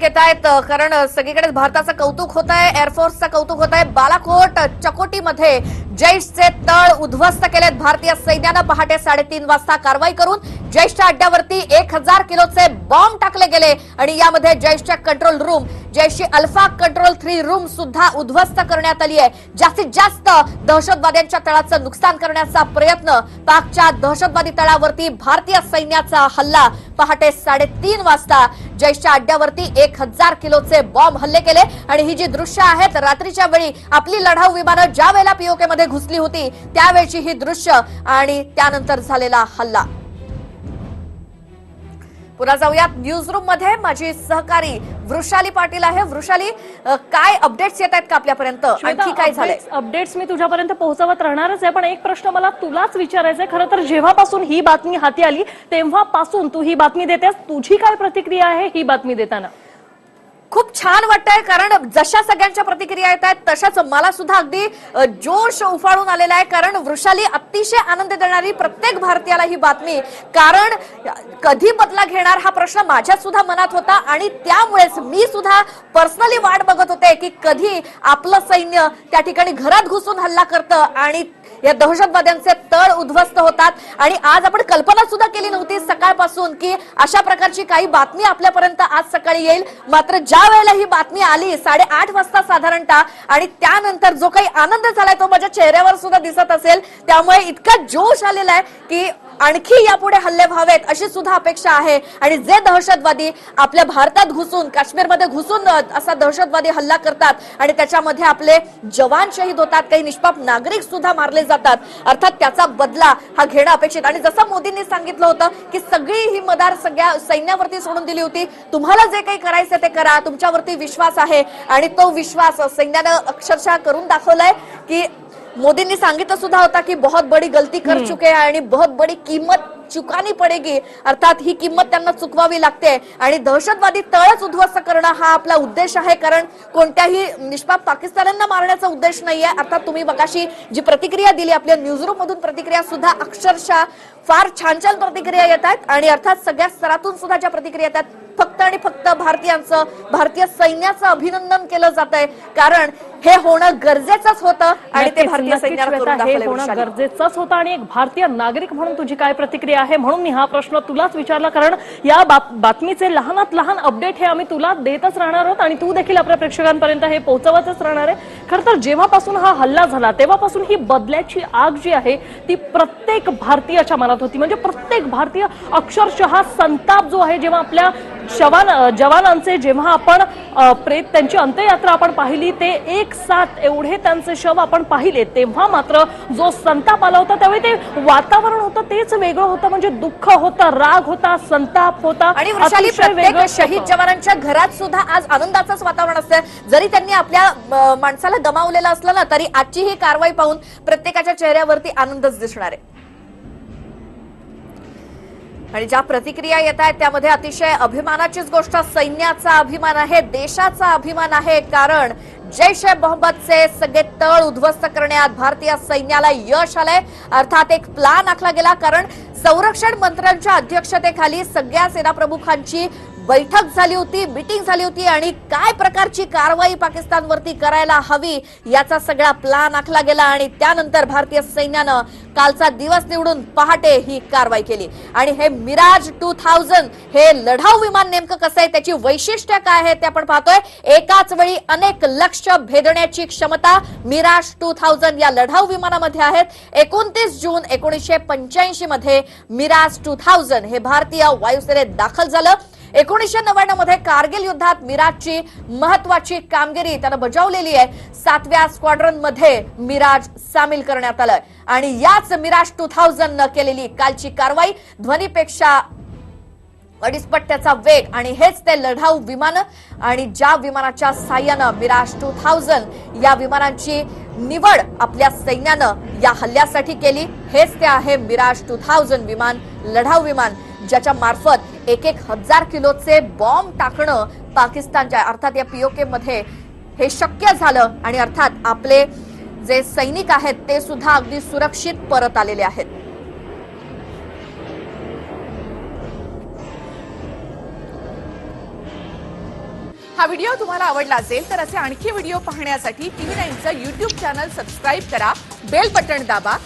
घेत आहेत कारण सगळीकडे भारताचं कौतुक होत आहे एअरफोर्सचं कौतुक होत आहे बालाकोट चकोटीमध्ये जैशचे तळ उद्ध्वस्त केलेत भारतीय सैन्यानं पहाटे साडेतीन वाजता कारवाई करून जैशच्या अड्ड्यावरती एक हजार किलोचे बॉम्ब टाकले गेले आणि यामध्ये जैशच्या कंट्रोल रूम जैशची अल्फा कंट्रोल थ्री रूम सुद्धा उद्ध्वस्त करण्यात आली आहे. जास्तीत जास्त दहशतवाद्यांच्या तळाचं नुकसान करण्याचा प्रयत्न पाकच्या दहशतवादी तळावरती भारतीय सैन्याचा हल्ला पहाटे साडेतीन वाजता जैशच्या अड्ड्यावरती एक हजार किलोचे बॉम्ब हल्ले केले. आणि ही जी दृश्य आहेत रात्रीच्या वेळी आपली लढाऊ विमानं ज्या वेळेला पीओके मध्ये घुसली होती त्यावेळची ही दृश्य आणि त्यानंतर झालेला हल्ला. पुन्हा जाऊयात. न्यूज रूममध्ये माझी सहकारी वृषाली पाटील आहे. वृषाली काय अपडेट्स येत आहेत का आपल्यापर्यंत? आणखी काय झालंय? अपडेट्स अपडेट्स मी तुझ्यापर्यंत पोहोचवत राहणारच आहे पण एक प्रश्न मला तुलाच विचारायचा आहे. खरं तर जेव्हापासून ही बातमी हाती आली तेव्हापासून तू ही बातमी देतेस? तुझी काय प्रतिक्रिया आहे ही बातमी देताना? खूप छान वाटतंय कारण जशा सगळ्यांच्या प्रतिक्रिया येत आहेत तशाच मला सुद्धा अगदी जोश उफाळून आलेला आहे कारण वृषाली अतिशय आनंद देणारी प्रत्येक भारतीयाला ही बातमी. कारण कधी बदला घेणार हा प्रश्न माझ्या सुद्धा मनात होता आणि त्यामुळेच मी सुद्धा पर्सनली वाट बघत होते की कधी आपलं सैन्य त्या ठिकाणी घरात घुसून हल्ला करतं आणि या दहशतवाद्यांचे तळ उद्ध्वस्त होतात. आणि आज आपण कल्पना सुद्धा केली नव्हती सकाळपासून की अशा प्रकारची काही बातमी आपल्यापर्यंत आज सकाळी येईल. मात्र ज्या वेळेला ही बातमी आली साडेआठ वाजता साधारणतः आणि त्यानंतर जो काही आनंद झालाय तो माझ्या चेहऱ्यावर सुद्धा दिसत असेल. त्यामुळे इतका जोश आलेला आहे की आणखी यापुढे हल्ले व्हावेत अशी सुद्धा अपेक्षा आहे. आणि जे दहशतवादी आपल्या भारतात घुसून काश्मीरमध्ये घुसून असा दहशतवादी हल्ला करतात आणि त्याच्यामध्ये आपले जवान शहीद होतात काही निष्पाप नागरिक सुद्धा मारले जातात. अर्थात त्याचा बदला हा घेणं अपेक्षित. आणि जसं मोदींनी सांगितलं होतं की सगळी ही मदार सगळ्या सैन्यावरती सोडून दिली होती. तुम्हाला जे काही करायचं ते करा. तुमच्यावरती विश्वास आहे. आणि तो विश्वास सैन्यानं अक्षरशः करून दाखवलाय की मोदींनी सांगितलं सुद्धा होता की बहुत बडी गलती कर चुके हैं आणि बहुत बडी किंमत चुकानी पडेगी. अर्थात ही किंमत त्यांना चुकवावी लागते. आणि दहशतवादी तळच उद्ध्वस्त करणं हा आपला उद्देश आहे कारण कोणत्याही निष्पाप पाकिस्तान्यांना मारण्याचा उद्देश नाहीये. अर्थात तुम्ही मगाशी जी प्रतिक्रिया दिली आपल्या न्यूजरूम मधून प्रतिक्रिया सुद्धा अक्षरशः फार छान छान प्रतिक्रिया येत आहेत. आणि अर्थात सगळ्या स्तरातून सुद्धा ज्या प्रतिक्रिया येतात फक्त आणि फक्त भारतीयांचं भारतीय सैन्याचं अभिनंदन केलं जात आहे कारण हे होणं गरजेचंच होतं आणि ते भारतीय सैन्याला हे होणं. गरजेचंच होतं आणि एक भारतीय नागरिक म्हणून तुझी काय प्रतिक्रिया आहे? म्हणून मी हा प्रश्न तुलाच विचारला कारण या बात- बातमीचे लहानात लहान अपडेट हे आम्ही तुला देतच राहणार आहोत आणि तू देखील आपल्या प्रेक्षकांपर्यंत हे पोहोचवतच राहणार आहे. खरं तर जेव्हापासून हा हल्ला झाला तेव्हापासून ही बदल्याची आग जी आहे ती प्रत्येक भारतीयाच्या मनात होती. म्हणजे प्रत्येक भारतीय अक्षरशः संताप जो आहे जेव्हा आपल्या जवान जवानांचे जेव्हा आपण प्रेत त्यांची अंत्ययात्रा आपण पाहिली ते एक साथ एवढे त्यांचे शव आपण पाहिले तेव्हा मात्र जो संताप आला होता त्यावेळी ते वातावरण होतं तेच वेगळं होतं म्हणजे दुःख होतं राग होता संताप होता आणि शहीद. जवानांच्या घरात सुद्धा आज आनंदाचंच वातावरण असतं जरी त्यांनी आपल्या माणसाला गमावलेलं असलं ना तरी आजची ही कारवाई पाहून प्रत्येकाच्या चेहऱ्यावरती आनंदच दिसणार आहे आणि ज्या प्रतिक्रिया येत आहेत त्यामध्ये अतिशय अभिमानाचीच गोष्ट सैन्याचा अभिमान आहे देशाचा अभिमान आहे कारण जैश ए मोहम्मदचे सगळे तळ उद्ध्वस्त करण्यात भारतीय सैन्याला यश आलंय. अर्थात एक प्लान आखला गेला कारण संरक्षण मंत्र्यांच्या अध्यक्षतेखाली सगळ्या सेनाप्रमुखांची बैठक झाली होती मिटिंग झाली होती आणि काय प्रकारची कारवाई पाकिस्तानवरती करायला हवी याचा सगळा प्लान आखला गेला आणि त्यानंतर भारतीय सैन्यानं कालचा दिवस निवडून पहाटे ही कारवाई केली. आणि हे मिराज टू थाउजंड हे लढाऊ विमान नेमकं कसं आहे त्याची वैशिष्ट्य काय आहे ते आपण पाहतोय. एकाच वेळी अनेक लक्ष भेदण्याची क्षमता मिराज टू थाउजंड या लढाऊ विमानामध्ये आहेत. एकोणतीस जून एकोणीसशे पंच्याऐंशी मध्ये मिराज टू थाउजंड हे भारतीय वायुसेनेत दाखल झालं. एकोणीसशे नव्याण्णवमध्ये कारगिल युद्धात मिराजची महत्वाची कामगिरी त्यानं बजावलेली आहे. सातव्या स्क्वॉड्रनमध्ये मिराज सामील करण्यात आलं आणि याच मिराज टू थाउजंड न केलेली कालची कारवाई ध्वनीपेक्षा अडीचपट्ट्याचा वेग आणि हेच ते लढाऊ विमान आणि ज्या विमानाच्या साह्यानं मिराज टू थाउजंड या विमानांची निवड आपल्या सैन्यानं या हल्ल्यासाठी केली हेच ते आहे मिराज टू थाउजंड विमान लढाऊ विमान ज्याच्या मार्फत एक एक हजार किलोचे बॉम्ब टाकणं पाकिस्तानच्या अर्थात या पीओके मध्ये हे शक्य झालं आणि अर्थात आपले जे सैनिक आहेत ते सुद्धा अगदी सुरक्षित परत आलेले आहेत. हा व्हिडिओ तुम्हाला आवडला असेल तर असे आणखी व्हिडिओ पाहण्यासाठी टीव्ही नाईनचं युट्यूब चॅनल सबस्क्राईब करा बेल बटण दाबा